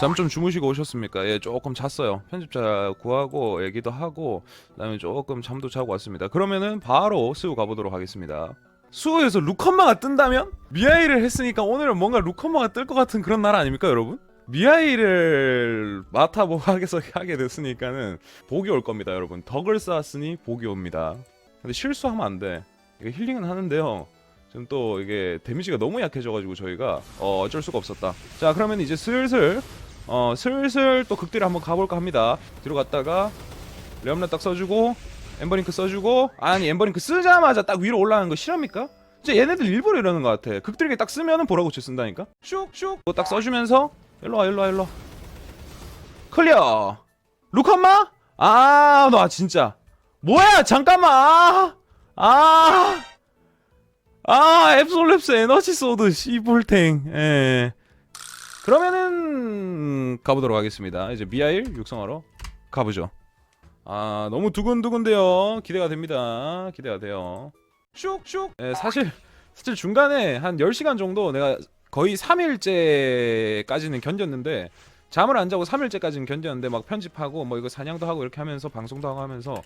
잠 좀 주무시고 오셨습니까? 예, 조금 잤어요. 편집자 구하고 얘기도 하고 그다음에 조금 잠도 자고 왔습니다. 그러면은 바로 수우 가보도록 하겠습니다. 수우에서 루컨마가 뜬다면 미아이를 했으니까 오늘은 뭔가 루컨마가 뜰 것 같은 그런 날 아닙니까, 여러분? 미아이를 맡아보고 하게 됐으니까는 복이 올 겁니다, 여러분. 덕을 쌓았으니 복이 옵니다. 근데 실수하면 안 돼. 이거 힐링은 하는데요. 지금 또 이게 데미지가 너무 약해져가지고 저희가 어, 어쩔 수가 없었다. 자 그러면 이제 슬슬 어 슬슬 또 극딜을 한번 가볼까 합니다. 뒤로 갔다가 레엄렛 딱 써주고 엠버링크 써주고 아니 엠버링크 쓰자마자 딱 위로 올라가는 거 실합니까? 진짜 얘네들 일부러 이러는 것 같아. 극딜기 딱 쓰면은 보라고치 쓴다니까. 슉슉. 그거 딱 써주면서 일로 와 일로 와 일로. 와. 클리어. 루칸마? 아, 너 진짜. 뭐야? 잠깐만. 아. 아. 아, 앱솔랩스 에너지 소드 씨볼탱. 예. 그러면은 가보도록 하겠습니다. 이제 미아일 육성하러 가보죠. 아, 너무 두근두근데요. 기대가 됩니다. 기대가 돼요. 슉슉. 예, 사실 사실 중간에 한 10시간 정도 내가 거의 3일째까지는 견뎠는데 잠을 안 자고 3일째까지는 견뎠는데 막 편집하고 뭐 이거 사냥도 하고 이렇게 하면서 방송도 하고 하면서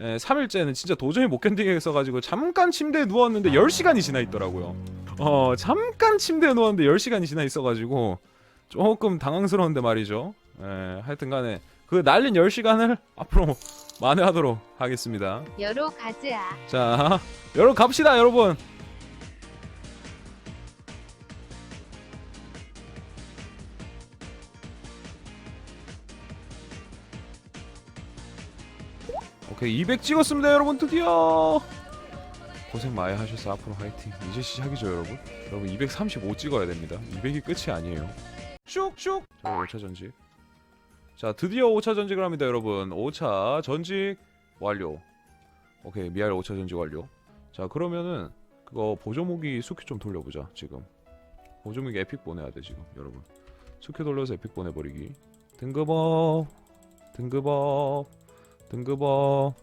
에, 3일째는 진짜 도저히 못 견디겠어가지고 잠깐 침대에 누웠는데 10시간이 지나 있더라고요 어 잠깐 침대에 누웠는데 10시간이 지나 있어가지고 조금 당황스러운데 말이죠. 에, 하여튼간에 그 날린 10시간을 앞으로 만회하도록 하겠습니다. 여로 가즈아. 자 여러분 갑시다 여러분. 오케이 200 찍었습니다 여러분. 드디어. 고생 많이 하셔서 앞으로 화이팅. 이제 시작이죠 여러분. 여러분 235 찍어야 됩니다. 200이 끝이 아니에요 슉슉 자 5차 전직. 자 드디어 5차 전직을 합니다 여러분. 5차 전직 완료. 오케이 미알 5차 전직 완료. 자 그러면은 그거 보조무기 수큐 좀 돌려보자 지금. 보조무기 에픽 보내야 돼 지금 여러분. 수큐 돌려서 에픽 보내버리기. 등급업 등급업 등급업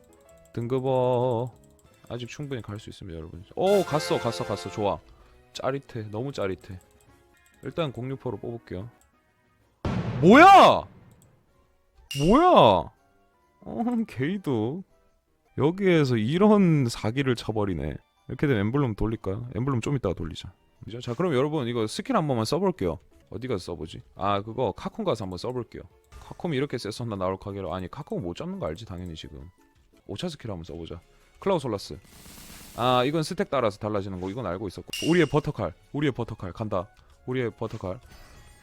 등급업. 아직 충분히 갈 수 있습니다 여러분. 오 갔어 갔어 갔어. 좋아. 짜릿해 너무 짜릿해 일단 06%로 뽑을게요 뭐야 뭐야 어 게이도 여기에서 이런 사기를 쳐버리네. 이렇게 되면 엠블럼 돌릴까요? 엠블럼 좀 이따가 돌리자. 그죠? 자, 그럼 여러분 이거 스킬 한 번만 써볼게요. 어디 가서 써보지? 아, 그거 카콘 가서 한번 써볼게요. 카콤이 이렇게 셌었나 나올 카게로 아니 카콤 못 잡는 거 알지 당연히 지금. 5차 스킬 한번 써보자. 클라우솔라스. 아, 이건 스택 따라서 달라지는 거 이건 알고 있었고. 우리의 버터칼, 우리의 버터칼 간다. 우리의 버터칼,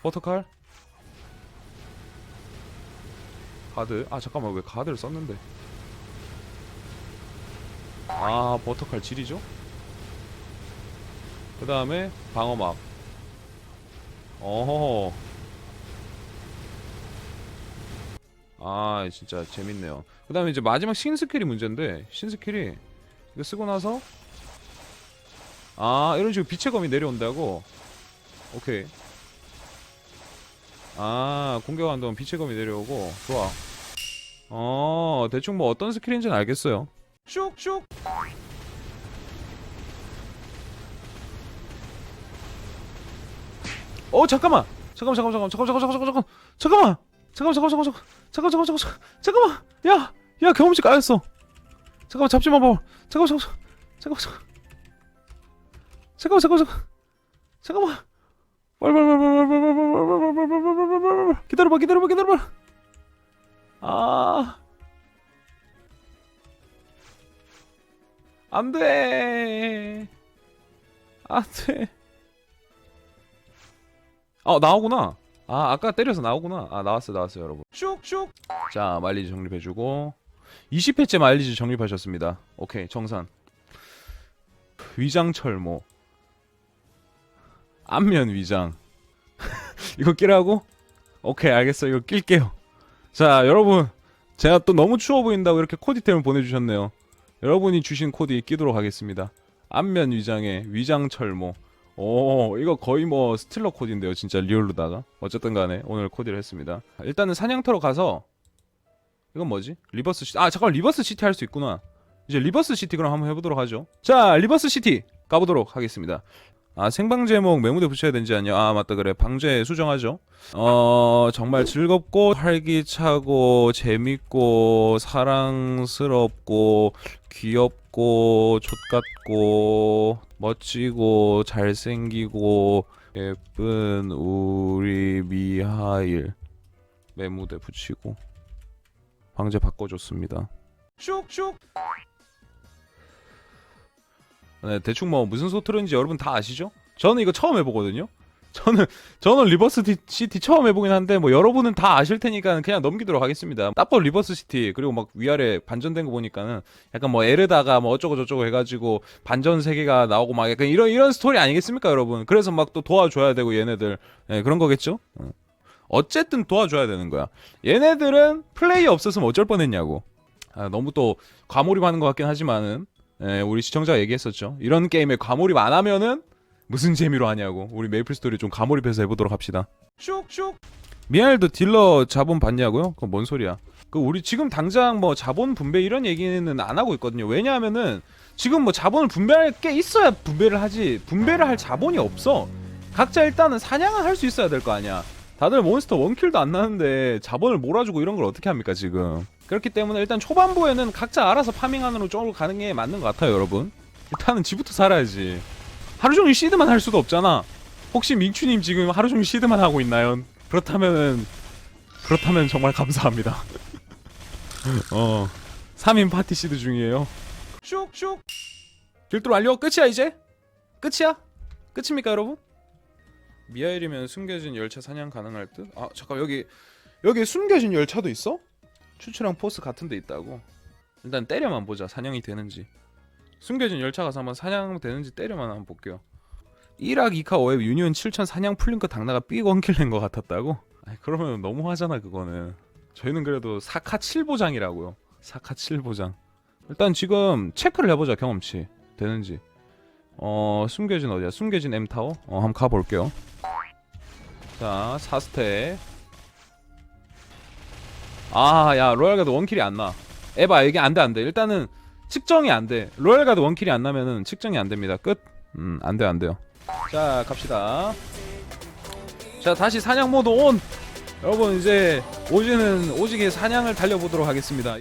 버터칼. 가드. 아 잠깐만 왜 가드를 썼는데? 아 버터칼 질이죠? 그 다음에 방어막 어허 아 진짜 재밌네요 그 다음에 이제 마지막 신스킬이 문제인데 신스킬이 이거 쓰고 나서 아 이런 식으로 빛의 검이 내려온다고 오케이 아 공격하는 동안 빛의 검이 내려오고 좋아 어 대충 뭐 어떤 스킬인지는 알겠어요 슉슉 어 잠깐만 잠깐만 잠깐만 잠깐만 잠깐만 잠깐만 잠깐만 잠깐만 잠깐만 잠깐만 잠깐만 잠깐만 잠깐만 야야 경험치 까였어 잠깐만 잡지 마 봐 잠깐만 잠깐만 잠깐만 잠깐만 잠깐만 잠깐만 기다려봐 기다려봐 기다려봐. 아. 안돼. 안돼. 어 나오구나. 아 아까 때려서 나오구나. 아 나왔어 나왔어 여러분. 슉슉. 자 마일리지 정립해주고. 20회째 마일리지 정립하셨습니다. 오케이 정산. 위장 철모. 안면 위장 이거 끼라고? 오케이 알겠어 이거 낄게요. 자 여러분. 제가 또 너무 추워 보인다고 이렇게 코디템을 보내주셨네요. 여러분이 주신 코디 끼도록 하겠습니다. 안면 위장에 위장 철모. 오 이거 거의 뭐 스틸러 코디인데요 진짜 리얼로다가. 어쨌든 간에 오늘 코디를 했습니다. 일단은 사냥터로 가서 이건 뭐지? 리버스 시티. 아 잠깐 리버스 시티 할 수 있구나. 이제 리버스 시티 그럼 한번 해보도록 하죠. 자 리버스 시티 가보도록 하겠습니다 아 생방 제목 메모대 붙여야 되지 않냐? 아 맞다 그래 방제 수정하죠. 어 정말 즐겁고 활기차고 재밌고 사랑스럽고 귀엽고 족같고 멋지고 잘생기고 예쁜 우리 미하일 메모대 붙이고 방제 바꿔줬습니다. 슉슉. 네, 대충 뭐 무슨 소트인지 여러분 다 아시죠? 저는 이거 처음 해보거든요. 저는 저는 리버스 디- 시티 처음 해보긴 한데 뭐 여러분은 다 아실 테니까 그냥 넘기도록 하겠습니다. 딱봐 리버스 시티 그리고 막 위아래 반전된 거 보니까는 약간 뭐 에르다가 뭐 어쩌고 저쩌고 해가지고 반전 세계가 나오고 막 약간 이런 이런 스토리 아니겠습니까, 여러분? 그래서 막 또 도와줘야 되고 얘네들 네, 그런 거겠죠? 어. 어쨌든 도와줘야 되는 거야. 얘네들은 플레이 없었으면 어쩔 뻔했냐고. 아, 너무 또 과몰입하는 것 같긴 하지만은 예, 우리 시청자 얘기했었죠. 이런 게임에 과몰입 안 하면은 무슨 재미로 하냐고. 우리 메이플 스토리 좀 과몰입해서 해보도록 합시다. 슉슉. 미알도 딜러 자본 받냐고요? 그건 뭔 소리야? 그 우리 지금 당장 뭐 자본 분배 이런 얘기는 안 하고 있거든요. 왜냐하면은 지금 뭐 자본을 분배할 게 있어야 분배를 하지. 분배를 할 자본이 없어. 각자 일단은 사냥은 할수 있어야 될 거 아니야. 다들 몬스터 원킬도 안 나는데 자본을 몰아주고 이런 걸 어떻게 합니까 지금? 그렇기 때문에 일단 초반부에는 각자 알아서 파밍하는 쪽으로 가는 게 맞는 것 같아요, 여러분. 일단은 지부터 살아야지. 하루 종일 시드만 할 수도 없잖아. 혹시 민추님 지금 하루 종일 시드만 하고 있나요? 그렇다면은 그렇다면 정말 감사합니다. 어, 3인 파티 시드 중이에요. 슉슉. 길도로 완료. 끝이야 이제? 끝이야? 끝입니까 여러분? 미하일이면 숨겨진 열차 사냥 가능할 듯? 아 잠깐 여기 여기 숨겨진 열차도 있어? 추추랑 포스 같은 데 있다고. 일단 때려만 보자. 사냥이 되는지. 숨겨진 열차 가서 한번 사냥 되는지 때려만 한번 볼게요. 1학 2카 5에 유니온 7천 사냥 풀린 거 당나가 삐 원킬 낸 거 같았다고? 아니 그러면 너무하잖아 그거는. 저희는 그래도 4카 7보장이라고요. 4카 7보장. 일단 지금 체크를 해보자 경험치. 되는지. 어 숨겨진 어디야? 숨겨진 M타워? 어 한번 가볼게요. 자 4스택 아 야 로얄 가드 원킬이 안 나. 에바 이게 안 돼 안 돼. 일단은 측정이 안 돼. 로얄 가드 원킬이 안 나면은 측정이 안 됩니다. 끝 음 안 돼 안 돼요. 자 갑시다. 자 다시 사냥 모드 온. 여러분 이제 오지는 오지게 사냥을 달려보도록 하겠습니다